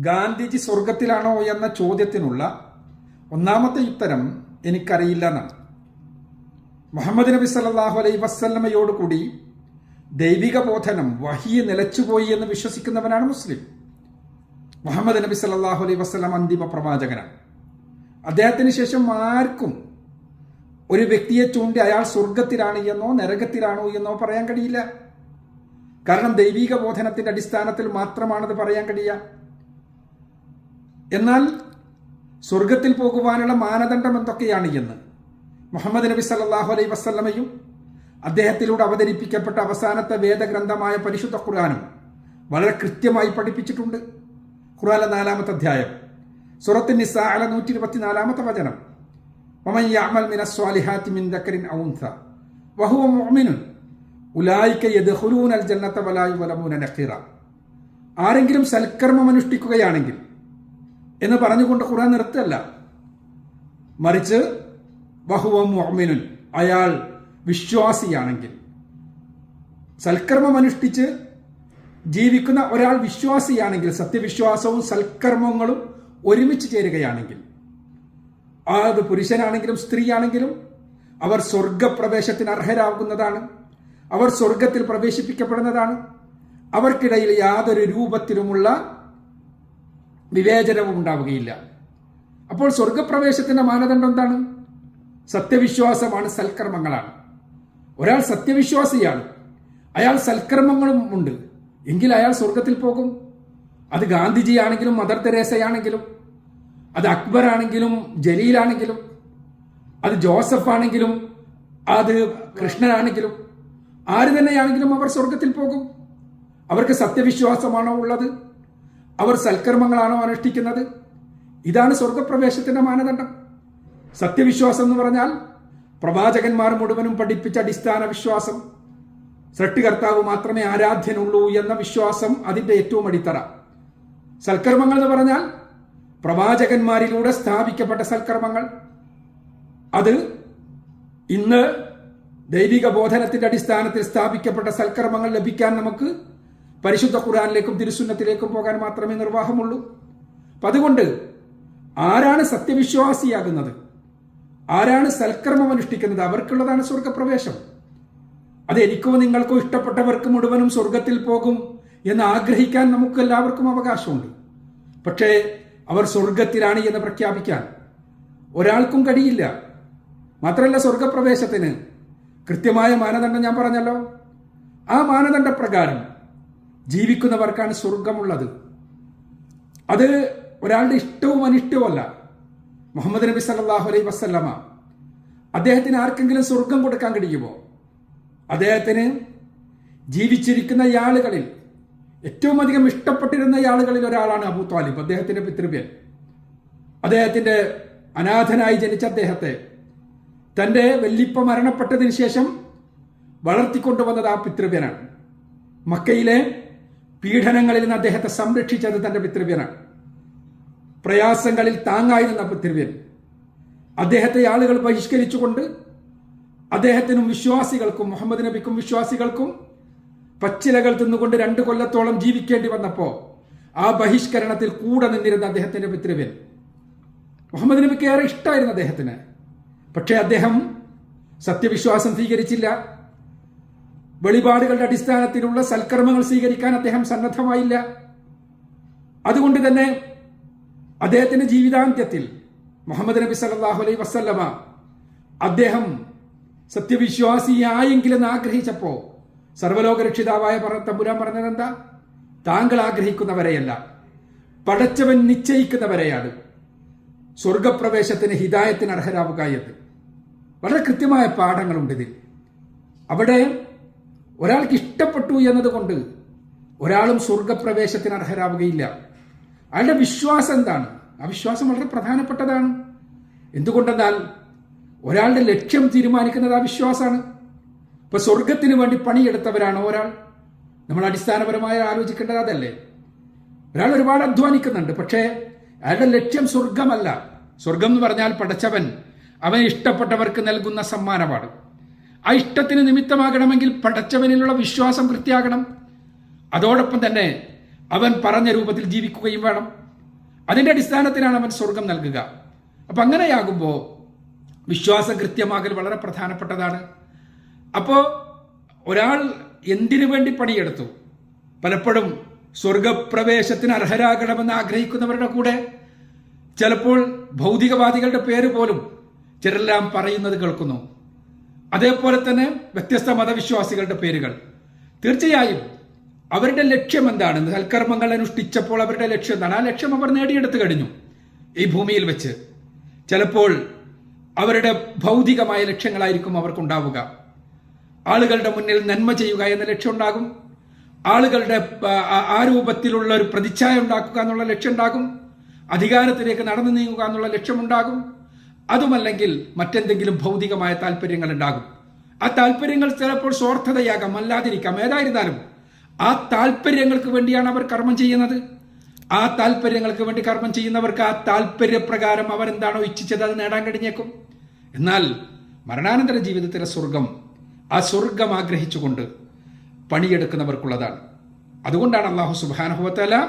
ഗാന്ധിജി സ്വർഗത്തിലാണോ എന്ന ചോദ്യത്തിനുള്ള ഒന്നാമത്തെ ഉത്തരം എനിക്കറിയില്ല എന്നാണ് മുഹമ്മദ് നബി സല്ലാഹു അലൈ വസ്ല്ലമയോട് കൂടി ദൈവിക ബോധനം വഹിയെ നിലച്ചുപോയി എന്ന് വിശ്വസിക്കുന്നവനാണ് മുസ്ലിം. മുഹമ്മദ് നബി സല്ലാഹു അലൈഹി വസ്ലം അന്തിമ പ്രവാചകനാണ്. അദ്ദേഹത്തിന് ശേഷം ആർക്കും ഒരു വ്യക്തിയെ ചൂണ്ടി അയാൾ സ്വർഗത്തിലാണ് എന്നോ നരകത്തിലാണോ എന്നോ പറയാൻ കഴിയില്ല. കാരണം ദൈവിക ബോധനത്തിന്റെ അടിസ്ഥാനത്തിൽ മാത്രമാണത് പറയാൻ കഴിയുക. എന്നാൽ സ്വർഗത്തിൽ പോകുവാനുള്ള മാനദണ്ഡം എന്തൊക്കെയാണ് എന്ന്? മുഹമ്മദ് നബി സല്ലാഹു അലൈ വസ്ലമയും അദ്ദേഹത്തിലൂടെ അവതരിപ്പിക്കപ്പെട്ട അവസാനത്തെ വേദഗ്രന്ഥമായ പരിശുദ്ധ ഖുർആാനും വളരെ കൃത്യമായി പഠിപ്പിച്ചിട്ടുണ്ട്. ഖുർആാനിലെ നാലാമത്തെ അധ്യായം. സുറത്തിൻ നിസ്സാല അല നൂറ്റി ഇരുപത്തിനാലാമത്തെ വചനം മിൻ ദക്കരിൻ വഹുവ നഖീറ. ആരെങ്കിലും സൽക്കർമ്മം അനുഷ്ഠിക്കുകയാണെങ്കിൽ എന്ന് പറഞ്ഞുകൊണ്ട് ഖുറാൻ നിർത്തല്ല. മറിച്ച് ബഹുവം മുഅ്മിനുൻ അയാൾ വിശ്വാസിയാണെങ്കിൽ. സൽക്കർമ്മം അനുഷ്ഠിച്ച് ജീവിക്കുന്ന ഒരാൾ വിശ്വാസിയാണെങ്കിൽ സത്യവിശ്വാസവും സൽക്കർമ്മങ്ങളും ഒരുമിച്ച് ചേരുകയാണെങ്കിൽ അത് പുരുഷനാണെങ്കിലും സ്ത്രീയാണെങ്കിലും അവർ സ്വർഗപ്രവേശത്തിന് അർഹരാകുന്നതാണ് അവർ സ്വർഗത്തിൽ പ്രവേശിപ്പിക്കപ്പെടുന്നതാണ് അവർക്കിടയിൽ യാതൊരു രൂപത്തിലുമുള്ള വിവേചനവും ഉണ്ടാവുകയില്ല. അപ്പോൾ സ്വർഗപ്രവേശത്തിന്റെ മാനദണ്ഡം എന്താണ്? സത്യവിശ്വാസമാണ് സൽക്കർമ്മങ്ങളാണ്. ഒരാൾ സത്യവിശ്വാസിയാണ്. അയാൾ സൽക്കർമ്മങ്ങളും ഉണ്ട്. എങ്കിൽ അയാൾ സ്വർഗത്തിൽ പോകും. അത് ഗാന്ധിജി ആണെങ്കിലും മദർ തെരേസയാണെങ്കിലും അത് അക്ബർ ആണെങ്കിലും ജലീലാണെങ്കിലും അത് ജോസഫ് ആണെങ്കിലും അത് കൃഷ്ണനാണെങ്കിലും ആര് തന്നെയാണെങ്കിലും അവർ സ്വർഗത്തിൽ പോകും. അവർക്ക് സത്യവിശ്വാസമാണോ ഉള്ളത്? അവർ സൽക്കർമ്മങ്ങളാണോ അനുഷ്ഠിക്കുന്നത്? ഇതാണ് സ്വർഗപ്രവേശത്തിന്റെ മാനദണ്ഡം. സത്യവിശ്വാസം എന്ന് പറഞ്ഞാൽ പ്രവാചകന്മാർ മുഴുവനും പഠിപ്പിച്ച അടിസ്ഥാന വിശ്വാസം. സൃഷ്ടികർത്താവ് മാത്രമേ ആരാധ്യനുള്ളൂ എന്ന വിശ്വാസം അതിന്റെ ഏറ്റവും അടിത്തറ. സൽക്കർമ്മങ്ങൾ എന്ന് പറഞ്ഞാൽ പ്രവാചകന്മാരിലൂടെ സ്ഥാപിക്കപ്പെട്ട സൽക്കർമ്മങ്ങൾ. അത് ഇന്ന് ദൈവിക ബോധനത്തിന്റെ അടിസ്ഥാനത്തിൽ സ്ഥാപിക്കപ്പെട്ട സൽക്കർമ്മങ്ങൾ ലഭിക്കാൻ നമുക്ക് പരിശുദ്ധ ഖുറാനിലേക്കും തിരുസുന്നത്തിലേക്കും പോകാൻ മാത്രമേ നിർവാഹമുള്ളൂ. അപ്പം അതുകൊണ്ട് ആരാണ് സത്യവിശ്വാസിയാകുന്നത്? ആരാണ് സൽക്കർമ്മം അനുഷ്ഠിക്കുന്നത്? അവർക്കുള്ളതാണ് സ്വർഗപ്രവേശം അത് എനിക്കോ നിങ്ങൾക്കോ ഇഷ്ടപ്പെട്ടവർക്ക് മുഴുവനും സ്വർഗത്തിൽ പോകും എന്ന് ആഗ്രഹിക്കാൻ നമുക്ക് എല്ലാവർക്കും അവകാശമുണ്ട്. പക്ഷേ അവർ സ്വർഗത്തിലാണ് എന്ന് പ്രഖ്യാപിക്കാൻ ഒരാൾക്കും കഴിയില്ല. മാത്രമല്ല സ്വർഗപ്രവേശത്തിന് കൃത്യമായ മാനദണ്ഡം ഞാൻ പറഞ്ഞല്ലോ. ആ മാനദണ്ഡ പ്രകാരം ജീവിക്കുന്നവർക്കാണ് സ്വർഗമുള്ളത്. അത് ഒരാളുടെ ഇഷ്ടവും അനിഷ്ടവുമല്ല. മുഹമ്മദ് നബി സല്ലാഹു അലൈ വസ്ല്ലമ അദ്ദേഹത്തിന് ആർക്കെങ്കിലും സ്വർഗം കൊടുക്കാൻ കഴിയുമോ? അദ്ദേഹത്തിന് ജീവിച്ചിരിക്കുന്ന ആളുകളിൽ ഏറ്റവും അധികം ഇഷ്ടപ്പെട്ടിരുന്ന ആളുകളിൽ ഒരാളാണ് അബൂ താലിബ് അദ്ദേഹത്തിന്റെ പിതൃവ്യൻ. അദ്ദേഹത്തിന്റെ അനാഥനായി ജനിച്ച അദ്ദേഹത്തെ തന്റെ വല്ലിപ്പ മരണപ്പെട്ടതിന് ശേഷം വളർത്തിക്കൊണ്ടുവന്നത് ആ പിതൃവ്യനാണ്. മക്കയിലെ പീഡനങ്ങളിൽ നിന്ന് അദ്ദേഹത്തെ സംരക്ഷിച്ചത് തന്റെ പിതൃവ്യനാണ്. പ്രയാസങ്ങളിൽ താങ്ങായി നിന്ന പിതൃവ്യൻ. അദ്ദേഹത്തെ ആളുകൾ ബഹിഷ്കരിച്ചുകൊണ്ട് അദ്ദേഹത്തിനും വിശ്വാസികൾക്കും മുഹമ്മദ് നബിക്കും വിശ്വാസികൾക്കും പച്ചിലകൾ തിന്നുകൊണ്ട് രണ്ട് കൊല്ലത്തോളം ജീവിക്കേണ്ടി വന്നപ്പോൾ ആ ബഹിഷ്കരണത്തിൽ കൂടെ നിന്നിരുന്ന അദ്ദേഹത്തിന്റെ പിതൃവ്യൻ. മുഹമ്മദ് നബിക്ക് ഏറെ ഇഷ്ടമായിരുന്നു അദ്ദേഹത്തിന്. പക്ഷേ അദ്ദേഹം സത്യവിശ്വാസം സ്വീകരിച്ചില്ല. വെളിപാടുകളുടെ അടിസ്ഥാനത്തിലുള്ള സൽക്കർമ്മങ്ങൾ സ്വീകരിക്കാൻ അദ്ദേഹം സന്നദ്ധമായില്ല. അതുകൊണ്ട് തന്നെ അദ്ദേഹത്തിന്റെ ജീവിതാന്ത്യത്തിൽ മുഹമ്മദ് നബി സല്ലാഹു അലൈ വസ്ല്ലമ അദ്ദേഹം സത്യവിശ്വാസിയായെങ്കിലെന്ന് ആഗ്രഹിച്ചപ്പോ സർവലോക രക്ഷിതാവായ തമ്പുരാൻ പറഞ്ഞത് എന്താ താങ്കൾ ആഗ്രഹിക്കുന്നവരെയല്ല. പടച്ചവൻ നിശ്ചയിക്കുന്നവരെയാണ്. സ്വർഗപ്രവേശത്തിന് ഹിതായത്തിന് അർഹരാവുക എന്ന്. വളരെ കൃത്യമായ പാഠങ്ങളുണ്ട് ഇതിൽ. അവിടെ ഒരാൾക്ക് ഇഷ്ടപ്പെട്ടു എന്നതുകൊണ്ട് ഒരാളും സ്വർഗപ്രവേശത്തിന് അർഹരാവുകയില്ല. അയാളുടെ വിശ്വാസം എന്താണ്? ആ വിശ്വാസം വളരെ പ്രധാനപ്പെട്ടതാണ്. എന്തുകൊണ്ടെന്നാൽ ഒരാളുടെ ലക്ഷ്യം തീരുമാനിക്കുന്നത് ആ വിശ്വാസമാണ്. ഇപ്പൊ സ്വർഗത്തിന് വേണ്ടി പണിയെടുത്തവരാണ് ഒരാൾ. നമ്മൾ അടിസ്ഥാനപരമായി ആലോചിക്കേണ്ടത് അതല്ലേ? ഒരാൾ ഒരുപാട് അധ്വാനിക്കുന്നുണ്ട് പക്ഷേ അയാളുടെ ലക്ഷ്യം സ്വർഗമല്ല. സ്വർഗം എന്ന് പറഞ്ഞാൽ പടച്ചവൻ അവൻ ഇഷ്ടപ്പെട്ടവർക്ക് നൽകുന്ന സമ്മാനമാണ്. ആ ഇഷ്ടത്തിന് നിമിത്തമാകണമെങ്കിൽ പടച്ചവനിലുള്ള വിശ്വാസം കൃത്യാകണം. അതോടൊപ്പം തന്നെ അവൻ പറഞ്ഞ രൂപത്തിൽ ജീവിക്കുകയും വേണം. അതിന്റെ അടിസ്ഥാനത്തിലാണ് അവൻ സ്വർഗം നൽകുക. അപ്പം അങ്ങനെയാകുമ്പോൾ വിശ്വാസം കൃത്യമാകൽ വളരെ പ്രധാനപ്പെട്ടതാണ്. അപ്പോൾ ഒരാൾ എന്തിനു വേണ്ടി പണിയെടുത്തു? പലപ്പോഴും സ്വർഗപ്രവേശത്തിന് അർഹരാകണമെന്ന് ആഗ്രഹിക്കുന്നവരുടെ കൂടെ ചിലപ്പോൾ ഭൗതികവാദികളുടെ പേര് പോലും ചിലരെല്ലാം പറയുന്നത് കേൾക്കുന്നു. അതേപോലെ തന്നെ വ്യത്യസ്ത മതവിശ്വാസികളുടെ പേരുകൾ. തീർച്ചയായും അവരുടെ ലക്ഷ്യം എന്താണ്? സൽക്കർമ്മങ്ങൾ അനുഷ്ഠിച്ചപ്പോൾ അവരുടെ ലക്ഷ്യം എന്താണ്? ആ ലക്ഷ്യം അവർ നേടിയെടുത്തു കഴിഞ്ഞു ഈ ഭൂമിയിൽ വെച്ച്. ചിലപ്പോൾ അവരുടെ ഭൗതികമായ ലക്ഷ്യങ്ങളായിരിക്കും അവർക്കുണ്ടാവുക. ആളുകളുടെ മുന്നിൽ നന്മ ചെയ്യുക എന്ന ലക്ഷ്യം ഉണ്ടാകും. ആളുകളുടെ ആ, രൂപത്തിലുള്ള ഒരു പ്രതിച്ഛായ ഉണ്ടാക്കുക എന്നുള്ള ലക്ഷ്യം ഉണ്ടാകും. അധികാരത്തിലേക്ക് നടന്നു നീങ്ങുക എന്നുള്ള ലക്ഷ്യമുണ്ടാകും അതുമല്ലെങ്കിൽ മറ്റെന്തെങ്കിലും ഭൗതികമായ താല്പര്യങ്ങൾ ഉണ്ടാകും. ആ താല്പര്യങ്ങൾ ചിലപ്പോൾ സ്വാർത്ഥതയാകാം അല്ലാതിരിക്കാം. ഏതായിരുന്നാലും ആ താല്പര്യങ്ങൾക്ക് വേണ്ടിയാണ് അവർ കർമ്മം ചെയ്യുന്നത്. ആ താല്പര്യങ്ങൾക്ക് വേണ്ടി കർമ്മം ചെയ്യുന്നവർക്ക് ആ താല്പര്യപ്രകാരം അവരെന്താണോ ഇച്ഛിച്ചത് അത് നേടാൻ കഴിഞ്ഞേക്കും. എന്നാൽ മരണാനന്തര ജീവിതത്തിലെ സ്വർഗം ആ സ്വർഗം ആഗ്രഹിച്ചുകൊണ്ട് പണിയെടുക്കുന്നവർക്കുള്ളതാണ്. അതുകൊണ്ടാണ് അള്ളാഹു സുബാനുഭവത്തല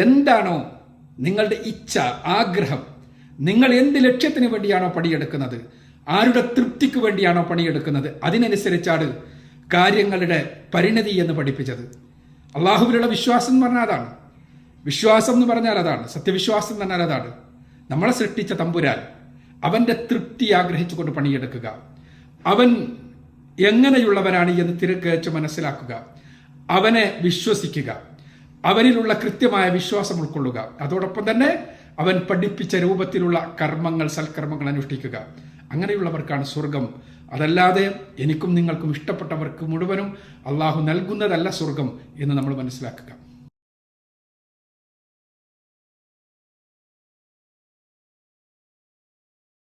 എന്താണോ നിങ്ങളുടെ ഇച്ഛ ആഗ്രഹം നിങ്ങൾ എന്ത് ലക്ഷ്യത്തിന് വേണ്ടിയാണോ പണിയെടുക്കുന്നത്? ആരുടെ തൃപ്തിക്ക് വേണ്ടിയാണോ പണിയെടുക്കുന്നത്? അതിനനുസരിച്ചാണ് കാര്യങ്ങളുടെ പരിണതി എന്ന് പഠിപ്പിച്ചത്. അള്ളാഹുവിലുള്ള വിശ്വാസം എന്ന് പറഞ്ഞാൽ അതാണ്. വിശ്വാസം എന്ന് പറഞ്ഞാൽ അതാണ്. സത്യവിശ്വാസം എന്ന് പറഞ്ഞാൽ അതാണ്. നമ്മളെ സൃഷ്ടിച്ച തമ്പുരാൻ അവന്റെ തൃപ്തി ആഗ്രഹിച്ചുകൊണ്ട് പണിയെടുക്കുക. അവൻ എങ്ങനെയുള്ളവനാണ് എന്ന് തിരക്കേച്ച് മനസ്സിലാക്കുക. അവനെ വിശ്വസിക്കുക. അവനിലുള്ള കൃത്യമായ വിശ്വാസം ഉൾക്കൊള്ളുക. അതോടൊപ്പം തന്നെ അവൻ പഠിപ്പിച്ച രൂപത്തിലുള്ള കർമ്മങ്ങൾ സൽക്കർമ്മങ്ങൾ അനുഷ്ഠിക്കുക. അങ്ങനെയുള്ളവർക്കാണ് സ്വർഗം. അതല്ലാതെ എനിക്കും നിങ്ങൾക്കും ഇഷ്ടപ്പെട്ടവർക്ക് മുഴുവനും അള്ളാഹു നൽകുന്നതല്ല സ്വർഗം എന്ന് നമ്മൾ മനസ്സിലാക്കുക.